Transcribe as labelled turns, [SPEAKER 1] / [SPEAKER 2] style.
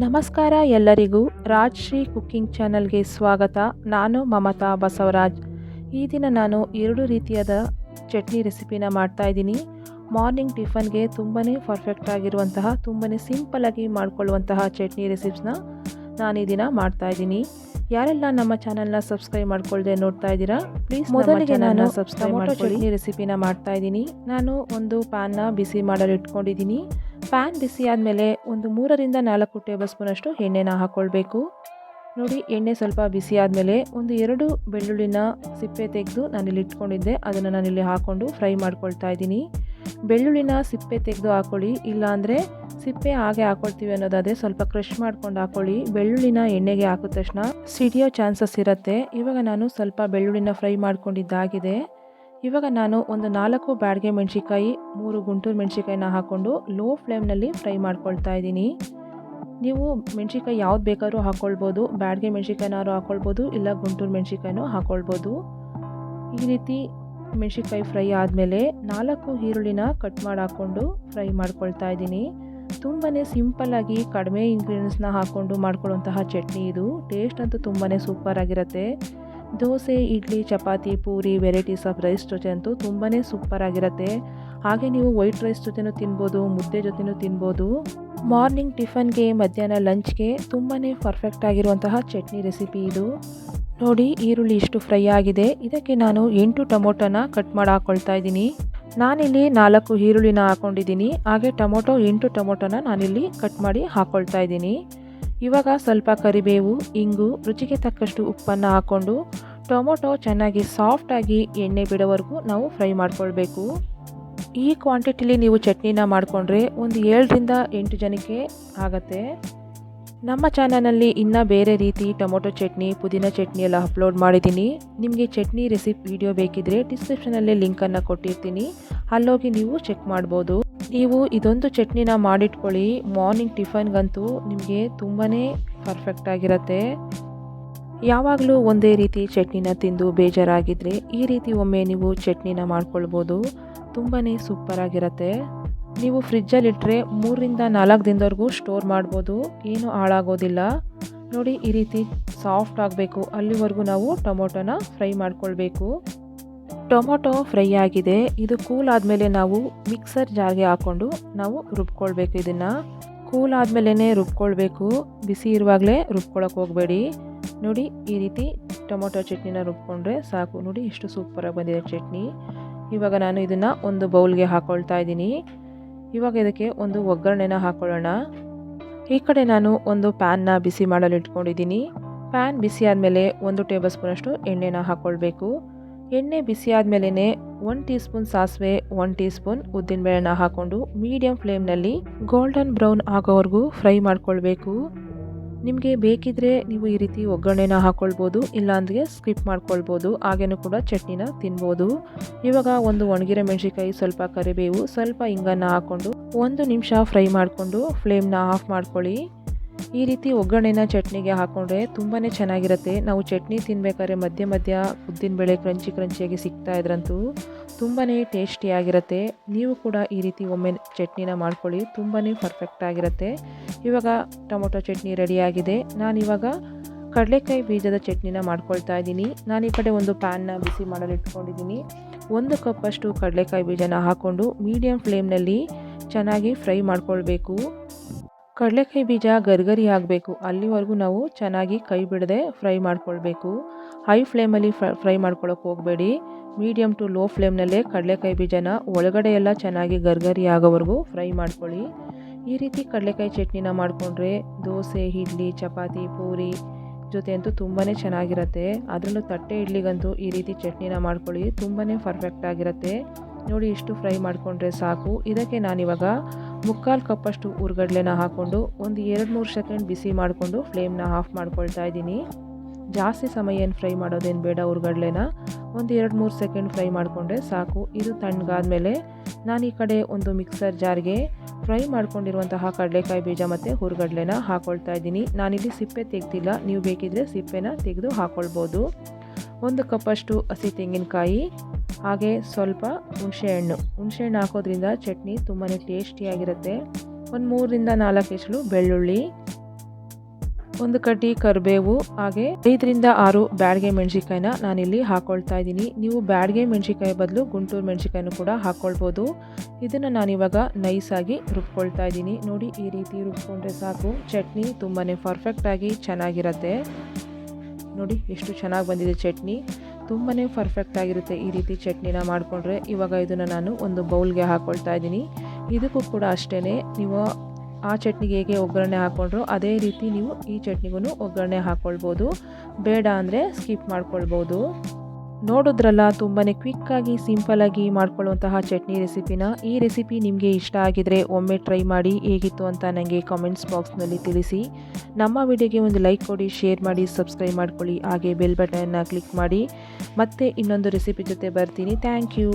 [SPEAKER 1] ನಮಸ್ಕಾರ ಎಲ್ಲರಿಗೂ ರಾಜ್ಶ್ರೀ ಕುಕ್ಕಿಂಗ್ ಚಾನಲ್ಗೆ ಸ್ವಾಗತ. ನಾನು ಮಮತಾ ಬಸವರಾಜ್. ಈ ದಿನ ನಾನು ಎರಡು ರೀತಿಯಾದ ಚಟ್ನಿ ರೆಸಿಪಿನ ಮಾಡ್ತಾ ಇದ್ದೀನಿ. ಮಾರ್ನಿಂಗ್ ಟಿಫನ್ಗೆ ತುಂಬಾ ಪರ್ಫೆಕ್ಟ್ ಆಗಿರುವಂತಹ ತುಂಬಾ ಸಿಂಪಲಾಗಿ ಮಾಡ್ಕೊಳ್ಳುವಂತಹ ಚಟ್ನಿ ರೆಸಿಪ್ಸ್ನ ನಾನು ಈ ದಿನ ಮಾಡ್ತಾ ಇದ್ದೀನಿ. ಯಾರೆಲ್ಲ ನಮ್ಮ ಚಾನಲ್ನ ಸಬ್ಸ್ಕ್ರೈಬ್ ಮಾಡ್ಕೊಳ್ಳದೆ ನೋಡ್ತಾ ಇದ್ದೀರಾ ಪ್ಲೀಸ್ ಮೊದಲಿಗೆ ನಾನು ಸಬ್ಸ್ಕ್ರೈಬ್ ಮಾಡಿ ಚಟ್ನಿ ರೆಸಿಪಿನ ಮಾಡ್ತಾ ಇದ್ದೀನಿ. ನಾನು ಒಂದು ಪ್ಯಾನ್ನ ಬಿಸಿ ಮಾಡಲು ಇಟ್ಕೊಂಡಿದ್ದೀನಿ. ಪ್ಯಾನ್ ಬಿಸಿ ಆದಮೇಲೆ ಒಂದು ಮೂರರಿಂದ ನಾಲ್ಕು ಟೇಬಲ್ ಸ್ಪೂನಷ್ಟು ಎಣ್ಣೆನ ಹಾಕ್ಕೊಳ್ಬೇಕು ನೋಡಿ, ಎಣ್ಣೆ ಸ್ವಲ್ಪ ಬಿಸಿ ಆದಮೇಲೆ ಒಂದು ಎರಡು ಬೆಳ್ಳುಳ್ಳಿನ ಸಿಪ್ಪೆ ತೆಗೆದು ನಾನಿಲ್ಲಿ ಇಟ್ಕೊಂಡಿದ್ದೆ. ಅದನ್ನು ನಾನಿಲ್ಲಿ ಹಾಕ್ಕೊಂಡು ಫ್ರೈ ಮಾಡ್ಕೊಳ್ತಾ ಇದ್ದೀನಿ. ಬೆಳ್ಳುಳ್ಳಿನ ಸಿಪ್ಪೆ ತೆಗೆದು ಹಾಕ್ಕೊಳ್ಳಿ ಇಲ್ಲಾಂದರೆ ಸಿಪ್ಪೆ ಹಾಗೆ ಹಾಕ್ಕೊಳ್ತೀವಿ ಅನ್ನೋದಾದರೆ ಸ್ವಲ್ಪ ಕ್ರಷ್ ಮಾಡ್ಕೊಂಡು ಹಾಕ್ಕೊಳ್ಳಿ ಬೆಳ್ಳುಳ್ಳಿನ ಎಣ್ಣೆಗೆ ಹಾಕಿದ ತಕ್ಷಣ ಸಿಡಿಯೋ ಚಾನ್ಸಸ್ ಇರುತ್ತೆ. ಇವಾಗ ನಾನು ಸ್ವಲ್ಪ ಬೆಳ್ಳುಳ್ಳಿನ ಫ್ರೈ ಮಾಡ್ಕೊಂಡಿದ್ದಾಗಿದೆ. ಇವಾಗ ನಾನು ಒಂದು ನಾಲ್ಕು ಬ್ಯಾಡ್ಗೆ ಮೆಣಸಿಕಾಯಿ ಮೂರು ಗುಂಟೂರು ಮೆಣಸಿಕಾಯಿನ ಹಾಕ್ಕೊಂಡು ಲೋ ಫ್ಲೇಮ್ನಲ್ಲಿ ಫ್ರೈ ಮಾಡ್ಕೊಳ್ತಾ ಇದ್ದೀನಿ. ನೀವು ಮೆಣಸಿಕಾಯಿ ಯಾವ್ದು ಬೇಕಾದ್ರೂ ಹಾಕ್ಕೊಳ್ಬೋದು ಬ್ಯಾಡ್ಗೆ ಮೆಣಸಿಕಾಯಿನಾದ್ರು ಹಾಕ್ಕೊಳ್ಬೋದು ಇಲ್ಲ ಗುಂಟೂರು ಮೆಣಸಿಕಾಯಿನೂ ಹಾಕ್ಕೊಳ್ಬೋದು ಈ ರೀತಿ ಮೆಣಸಿಕಾಯಿ ಫ್ರೈ ಆದಮೇಲೆ ನಾಲ್ಕು ಈರುಳ್ಳಿನ ಕಟ್ ಮಾಡಿ ಹಾಕ್ಕೊಂಡು ಫ್ರೈ ಮಾಡ್ಕೊಳ್ತಾ ಇದ್ದೀನಿ. ತುಂಬಾ ಸಿಂಪಲ್ಲಾಗಿ ಕಡಿಮೆ ಇಂಗ್ರೀಡಿಯೆಂಟ್ಸ್ನ ಹಾಕ್ಕೊಂಡು ಮಾಡ್ಕೊಳ್ಳುವಂತಹ ಚಟ್ನಿ ಇದು. ಟೇಸ್ಟ್ ಅಂತೂ ತುಂಬಾ ಸೂಪರಾಗಿರುತ್ತೆ dosa, idli, chapati, puri, varieties of rice ಜೊತೆ ಅಂತೂ ತುಂಬಾ ಸೂಪರ್ ಆಗಿರುತ್ತೆ. ಹಾಗೆ ನೀವು ವೈಟ್ ರೈಸ್ ಜೊತೆನೂ ತಿನ್ಬೋದು, ಮುದ್ದೆ ಜೊತೆನೂ ತಿನ್ಬೋದು. ಮಾರ್ನಿಂಗ್ ಟಿಫನ್ಗೆ ಮಧ್ಯಾಹ್ನ ಲಂಚ್ಗೆ ತುಂಬಾ ಪರ್ಫೆಕ್ಟ್ ಆಗಿರುವಂತಹ ಚಟ್ನಿ ರೆಸಿಪಿ ಇದು. ನೋಡಿ, ಈರುಳ್ಳಿ ಇಷ್ಟು ಫ್ರೈ ಆಗಿದೆ. ಇದಕ್ಕೆ ನಾನು ಎಂಟು ಟೊಮೊಟೊನ ಕಟ್ ಮಾಡಿ ಹಾಕ್ಕೊಳ್ತಾ ಇದ್ದೀನಿ. ನಾನಿಲ್ಲಿ ನಾಲ್ಕು ಈರುಳ್ಳಿನ ಹಾಕ್ಕೊಂಡಿದ್ದೀನಿ ಹಾಗೆ ಟೊಮೊಟೊ ಎಂಟು ಟೊಮೊಟೊನ ನಾನಿಲ್ಲಿ ಕಟ್ ಮಾಡಿ ಹಾಕ್ಕೊಳ್ತಾ ಇದ್ದೀನಿ. ಇವಾಗ ಸ್ವಲ್ಪ ಕರಿಬೇವು, ಇಂಗು, ರುಚಿಗೆ ತಕ್ಕಷ್ಟು ಉಪ್ಪನ್ನು ಹಾಕ್ಕೊಂಡು ಟೊಮೊಟೊ ಚೆನ್ನಾಗಿ ಸಾಫ್ಟಾಗಿ ಎಣ್ಣೆ ಬಿಡೋವರೆಗೂ ನಾವು ಫ್ರೈ ಮಾಡ್ಕೊಳ್ಬೇಕು. ಈ ಕ್ವಾಂಟಿಟಿಲಿ ನೀವು ಚಟ್ನಿನ ಮಾಡಿಕೊಂಡ್ರೆ ಒಂದು ಏಳರಿಂದ ಎಂಟು ಜನಕ್ಕೆ ಆಗತ್ತೆ. ನಮ್ಮ ಚಾನಲಲ್ಲಿ ಇನ್ನೂ ಬೇರೆ ರೀತಿ ಟೊಮೊಟೊ ಚಟ್ನಿ, ಪುದೀನ ಚಟ್ನಿ ಎಲ್ಲ ಅಪ್ಲೋಡ್ ಮಾಡಿದ್ದೀನಿ. ನಿಮಗೆ ಚಟ್ನಿ ರೆಸಿಪಿ, ವಿಡಿಯೋ ಬೇಕಿದ್ರೆ ಡಿಸ್ಕ್ರಿಪ್ಷನಲ್ಲೇ ಲಿಂಕನ್ನು ಕೊಟ್ಟಿರ್ತೀನಿ. ಅಲ್ಲೋಗಿ ನೀವು ಚೆಕ್ ಮಾಡ್ಬೋದು. ನೀವು ಇದೊಂದು ಚಟ್ನಿನ ಮಾಡಿಟ್ಕೊಳ್ಳಿ. ಮಾರ್ನಿಂಗ್ ಟಿಫನ್ಗಂತೂ ನಿಮಗೆ ತುಂಬಾ ಪರ್ಫೆಕ್ಟ್ ಆಗಿರುತ್ತೆ. ಯಾವಾಗಲೂ ಒಂದೇ ರೀತಿ ಚಟ್ನಿನ ತಿಂದು ಬೇಜಾರಾಗಿದ್ದರೆ ಈ ರೀತಿ ಒಮ್ಮೆ ನೀವು ಚಟ್ನಿನ ಮಾಡ್ಕೊಳ್ಬೋದು. ತುಂಬಾ ಸೂಪರಾಗಿರುತ್ತೆ ನೀವು ಫ್ರಿಜ್ಜಲ್ಲಿಟ್ಟರೆ ಮೂರರಿಂದ ನಾಲ್ಕು ದಿನದವರೆಗೂ ಸ್ಟೋರ್ ಮಾಡ್ಬೋದು. ಏನು ಹಾಳಾಗೋದಿಲ್ಲ. ನೋಡಿ ಈ ರೀತಿ ಸಾಫ್ಟ್ ಆಗಬೇಕು. ಅಲ್ಲಿವರೆಗೂ ನಾವು ಟೊಮೊಟೊನ ಫ್ರೈ ಮಾಡ್ಕೊಳ್ಬೇಕು. ಟೊಮೊಟೊ ಫ್ರೈ ಆಗಿದೆ. ಇದು ಕೂಲ್ ಆದಮೇಲೆ ನಾವು ಮಿಕ್ಸರ್ ಜಾರ್ಗೆ ಹಾಕ್ಕೊಂಡು ನಾವು ರುಬ್ಕೊಳ್ಬೇಕು ಇದನ್ನು. ಕೂಲ್ ಆದಮೇಲೆ ರುಬ್ಕೊಳ್ಬೇಕು. ಬಿಸಿ ಇರುವಾಗಲೇ ರುಬ್ಕೊಳಕ್ಕೆ ಹೋಗಬೇಡಿ. ನೋಡಿ, ಈ ರೀತಿ ಟೊಮೊಟೊ ಚಟ್ನಿನ ರುಬ್ಕೊಂಡ್ರೆ ಸಾಕು. ನೋಡಿ, ಎಷ್ಟು ಸೂಪರಾಗಿ ಬಂದಿದೆ ಚಟ್ನಿ. ಇವಾಗ ನಾನು ಇದನ್ನು ಒಂದು ಬೌಲ್ಗೆ ಹಾಕ್ಕೊಳ್ತಾ ಇದ್ದೀನಿ. ಇವಾಗ ಇದಕ್ಕೆ ಒಂದು ಒಗ್ಗರಣೆನ ಹಾಕ್ಕೊಳ್ಳೋಣ ಈ ಕಡೆ ನಾನು ಒಂದು ಪ್ಯಾನ್ನ ಬಿಸಿ ಮಾಡಲು ಇಟ್ಕೊಂಡಿದ್ದೀನಿ. ಪ್ಯಾನ್ ಬಿಸಿ ಆದಮೇಲೆ ಒಂದು ಟೇಬಲ್ ಸ್ಪೂನಷ್ಟು ಎಣ್ಣೆನ ಹಾಕ್ಕೊಳ್ಬೇಕು ಎಣ್ಣೆ ಬಿಸಿಯಾದ ಮೇಲೇ ಒನ್ ಟೀ ಸ್ಪೂನ್ ಸಾಸಿವೆ ಒನ್ ಟೀ ಸ್ಪೂನ್ ಉದ್ದಿನಬೇಳೆನ ಹಾಕ್ಕೊಂಡು ಮೀಡಿಯಂ ಫ್ಲೇಮ್ನಲ್ಲಿ ಗೋಲ್ಡನ್ ಬ್ರೌನ್ ಆಗೋವರೆಗೂ ಫ್ರೈ ಮಾಡ್ಕೊಳ್ಬೇಕು. ನಿಮಗೆ ಬೇಕಿದ್ರೆ ನೀವು ಈ ರೀತಿ ಒಗ್ಗರಣೆನ ಹಾಕ್ಕೊಳ್ಬೋದು ಇಲ್ಲಾಂದರೆ ಸ್ಕಿಪ್ ಮಾಡ್ಕೊಳ್ಬೋದು, ಹಾಗೇನೂ ಕೂಡ ಚಟ್ನಿನ ತಿನ್ಬೋದು. ಇವಾಗ ಒಂದು ಒಣಗಿರೋ ಮೆಣಸಿಕಾಯಿ ಸ್ವಲ್ಪ ಕರಿಬೇವು, ಸ್ವಲ್ಪ ಹಿಂಗನ್ನು ಹಾಕ್ಕೊಂಡು ಒಂದು ನಿಮಿಷ ಫ್ರೈ ಮಾಡಿಕೊಂಡು ಫ್ಲೇಮ್ನ ಆಫ್ ಮಾಡ್ಕೊಳ್ಳಿ. ಈ ರೀತಿ ಒಗ್ಗರಣೆನ ಚಟ್ನಿಗೆ ಹಾಕ್ಕೊಂಡ್ರೆ ತುಂಬಾ ಚೆನ್ನಾಗಿರುತ್ತೆ. ನಾವು ಚಟ್ನಿ ತಿನ್ಬೇಕಾದ್ರೆ ಮಧ್ಯ ಮಧ್ಯ ಉದ್ದಿನಬೇಳೆ ಕ್ರಂಚಿ ಕ್ರಂಚಿಯಾಗಿ ಸಿಗ್ತಾ ಇದ್ರಂತೂ ತುಂಬಾ ಟೇಸ್ಟಿಯಾಗಿರುತ್ತೆ ನೀವು ಕೂಡ ಈ ರೀತಿ ಒಮ್ಮೆ ಚಟ್ನಿನ ಮಾಡ್ಕೊಳ್ಳಿ ತುಂಬಾ ಪರ್ಫೆಕ್ಟ್ ಆಗಿರುತ್ತೆ. ಇವಾಗ ಟೊಮೊಟೊ ಚಟ್ನಿ ರೆಡಿಯಾಗಿದೆ ನಾನಿವಾಗ ಕಡಲೆಕಾಯಿ ಬೀಜದ ಚಟ್ನಿನ ಮಾಡ್ಕೊಳ್ತಾ ಇದ್ದೀನಿ. ನಾನು ಈ ಕಡೆ ಒಂದು ಪ್ಯಾನ್ನ ಬಿಸಿ ಮಾಡಲು ಇಟ್ಕೊಂಡಿದ್ದೀನಿ. ಒಂದು ಕಪ್ಪಷ್ಟು ಕಡಲೆಕಾಯಿ ಬೀಜನ ಹಾಕ್ಕೊಂಡು ಮೀಡಿಯಮ್ ಫ್ಲೇಮ್ನಲ್ಲಿ ಚೆನ್ನಾಗಿ ಫ್ರೈ ಮಾಡ್ಕೊಳ್ಬೇಕು. ಕಡಲೆಕಾಯಿ ಬೀಜ ಗರಿಗರಿ ಆಗಬೇಕು. ಅಲ್ಲಿವರೆಗೂ ನಾವು ಚೆನ್ನಾಗಿ ಕೈ ಬಿಡದೆ ಫ್ರೈ ಮಾಡ್ಕೊಳ್ಬೇಕು. ಹೈ ಫ್ಲೇಮಲ್ಲಿ ಫ್ರೈ ಮಾಡ್ಕೊಳ್ಳೋಕೆ ಹೋಗಬೇಡಿ. ಮೀಡಿಯಮ್ ಟು ಲೋ ಫ್ಲೇಮ್ನಲ್ಲೇ ಕಡಲೆಕಾಯಿ ಬೀಜನ ಒಳಗಡೆ ಎಲ್ಲ ಚೆನ್ನಾಗಿ ಗರ್ಗರಿ ಆಗೋವರೆಗೂ ಫ್ರೈ ಮಾಡ್ಕೊಳ್ಳಿ. ಈ ರೀತಿ ಕಡಲೆಕಾಯಿ ಚಟ್ನಿನ ಮಾಡಿಕೊಂಡ್ರೆ ದೋಸೆ, ಇಡ್ಲಿ, ಚಪಾತಿ, ಪೂರಿ ಜೊತೆ ಅಂತೂ ತುಂಬಾ ಚೆನ್ನಾಗಿರುತ್ತೆ. ಅದರಲ್ಲೂ ತಟ್ಟೆ ಇಡ್ಲಿಗಂತೂ ಈ ರೀತಿ ಚಟ್ನಿನ ಮಾಡ್ಕೊಳ್ಳಿ ತುಂಬಾ ಪರ್ಫೆಕ್ಟ್ ಆಗಿರುತ್ತೆ. ನೋಡಿ, ಇಷ್ಟು ಫ್ರೈ ಮಾಡಿಕೊಂಡ್ರೆ ಸಾಕು. ಇದಕ್ಕೆ ನಾನಿವಾಗ ಮುಕ್ಕಾಲು ಕಪ್ಪಷ್ಟು ಉರ್ಗಡ್ಲೆನ ಹಾಕ್ಕೊಂಡು ಒಂದು ಎರಡು ಮೂರು ಸೆಕೆಂಡ್ ಬಿಸಿ ಮಾಡಿಕೊಂಡು ಫ್ಲೇಮ್ನ ಆಫ್ ಮಾಡ್ಕೊಳ್ತಾ ಇದ್ದೀನಿ. ಜಾಸ್ತಿ ಸಮಯ ಏನು ಫ್ರೈ ಮಾಡೋದೇನು ಬೇಡ ಉರ್ಗಡ್ಲೆನ ಒಂದು ಎರಡು ಮೂರು ಸೆಕೆಂಡ್ ಫ್ರೈ ಮಾಡಿಕೊಂಡ್ರೆ ಸಾಕು. ಇದು ತಣ್ಣಗಾದ್ಮೇಲೆ ನಾನು ಈ ಕಡೆ ಒಂದು ಮಿಕ್ಸರ್ ಜಾರ್ಗೆ ಫ್ರೈ ಮಾಡ್ಕೊಂಡಿರುವಂತಹ ಕಡಲೆಕಾಯಿ ಬೀಜ ಮತ್ತು ಹುರ್ಗಡ್ಲೆನ ಹಾಕ್ಕೊಳ್ತಾ ಇದ್ದೀನಿ. ನಾನಿಲ್ಲಿ ಸಿಪ್ಪೆ ತೆಗ್ದಿಲ್ಲ. ನೀವು ಬೇಕಿದ್ರೆ ಸಿಪ್ಪೆನ ತೆಗೆದು ಹಾಕ್ಕೊಳ್ಬೋದು ಒಂದು ಕಪ್ಪಷ್ಟು ಹಸಿ ತೆಂಗಿನಕಾಯಿ ಹಾಗೆ ಸ್ವಲ್ಪ ಹುಣಸೆಹಣ್ಣು. ಹುಣಸೆಹಣ್ಣು ಹಾಕೋದ್ರಿಂದ ಚಟ್ನಿ ತುಂಬಾ ಟೇಸ್ಟಿಯಾಗಿರುತ್ತೆ ಒಂದು ಮೂರರಿಂದ ನಾಲ್ಕು ಎಸಳು ಬೆಳ್ಳುಳ್ಳಿ, ಒಂದು ಕಡ್ಡಿ ಕರಿಬೇವು, ಹಾಗೆ ಐದರಿಂದ ಆರು ಬ್ಯಾಡ್ಗೆ ಮೆಣಸಿಕಾಯಿನ ನಾನಿಲ್ಲಿ ಹಾಕೊಳ್ತಾ ಇದ್ದೀನಿ. ನೀವು ಬ್ಯಾಡ್ಗೆ ಮೆಣಸಿಕಾಯಿ ಬದಲು ಗುಂಟೂರು ಮೆಣಸಿಕಾಯಿನೂ ಕೂಡ ಹಾಕ್ಕೊಳ್ಬೋದು ಇದನ್ನು ನಾನಿವಾಗ ನೈಸಾಗಿ ರುಬ್ಕೊಳ್ತಾ ಇದ್ದೀನಿ. ನೋಡಿ, ಈ ರೀತಿ ರುಬ್ಕೊಂಡ್ರೆ ಸಾಕು. ಚಟ್ನಿ ತುಂಬಾ ಪರ್ಫೆಕ್ಟಾಗಿ ಚೆನ್ನಾಗಿರುತ್ತೆ. ನೋಡಿ, ಎಷ್ಟು ಚೆನ್ನಾಗಿ ಬಂದಿದೆ ಚಟ್ನಿ. ತುಂಬಾ ಪರ್ಫೆಕ್ಟ್ ಆಗಿರುತ್ತೆ ಈ ರೀತಿ ಚಟ್ನಿನ ಮಾಡಿಕೊಂಡ್ರೆ. ಇವಾಗ ಇದನ್ನು ನಾನು ಒಂದು ಬೌಲ್ಗೆ ಹಾಕ್ಕೊಳ್ತಾ ಇದ್ದೀನಿ. ಇದಕ್ಕೂ ಕೂಡ ಅಷ್ಟೇ ನೀವು ಆ ಚಟ್ನಿಗೆ ಹೇಗೆ ಒಗ್ಗರಣೆ ಹಾಕ್ಕೊಂಡ್ರು ಅದೇ ರೀತಿ ನೀವು ಈ ಚಟ್ನಿಗೂ ಒಗ್ಗರಣೆ ಹಾಕ್ಕೊಳ್ಬೋದು ಬೇಡ ಅಂದರೆ ಸ್ಕಿಪ್ ಮಾಡ್ಕೊಳ್ಬೋದು. ನೋಡಿದ್ರಲ್ಲ ತುಂಬಾ ಕ್ವಿಕ್ಕಾಗಿ ಸಿಂಪಲಾಗಿ ಮಾಡ್ಕೊಳ್ಳುವಂತಹ ಚಟ್ನಿ ರೆಸಿಪಿನ. ಈ ರೆಸಿಪಿ ನಿಮಗೆ ಇಷ್ಟ ಆಗಿದರೆ ಒಮ್ಮೆ ಟ್ರೈ ಮಾಡಿ, ಹೇಗಿತ್ತು ಅಂತ ನನಗೆ ಕಾಮೆಂಟ್ಸ್ ಬಾಕ್ಸ್ನಲ್ಲಿ ತಿಳಿಸಿ. ನಮ್ಮ ವಿಡಿಯೋಗೆ ಒಂದು ಲೈಕ್ ಕೊಡಿ ಶೇರ್ ಮಾಡಿ ಸಬ್ಸ್ಕ್ರೈಬ್ ಮಾಡ್ಕೊಳ್ಳಿ. ಹಾಗೆ ಬೆಲ್ ಬಟನ್ನ ಕ್ಲಿಕ್ ಮಾಡಿ. ಮತ್ತೆ ಇನ್ನೊಂದು ರೆಸಿಪಿ ಜೊತೆ ಬರ್ತೀನಿ. Thank you